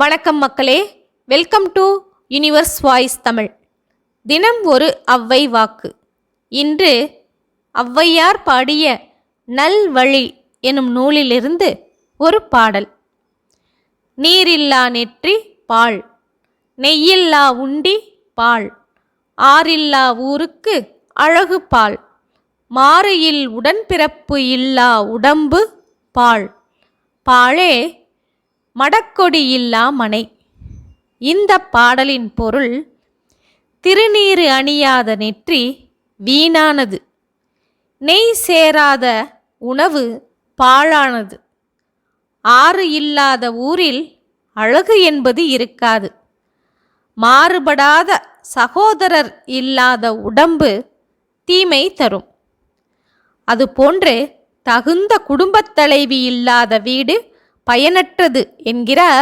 வணக்கம் மக்களே. Welcome to universe voice Tamil தினம் ஒரு அவ்வை வாக்கு. இன்று ஔவையார் பாடிய நல்வழி எனும் நூலிலிருந்து ஒரு பாடல். நீரில்லா நெற்றி பால் நெய்யில்லா உண்டி பால் ஆறில்லா ஊருக்கு அழகு பால் மாறியில் உடன்பிறப்பு இல்லா உடம்பு பால். பாழே மடக்கொடி இல்லா மனை. இந்த பாடலின் பொருள் திருநீறு அணியாத நெற்றி வீணானது. நெய் சேராத உணவு பாழானது. ஆறு இல்லாத ஊரில் அழகு என்பது இருக்காது. மாறுபடாத சகோதரர் இல்லாத உடம்பு தீமை தரும். அதுபோன்று தகுந்த குடும்பத் தலைவி இல்லாத வீடு பயனற்றது என்கிறார்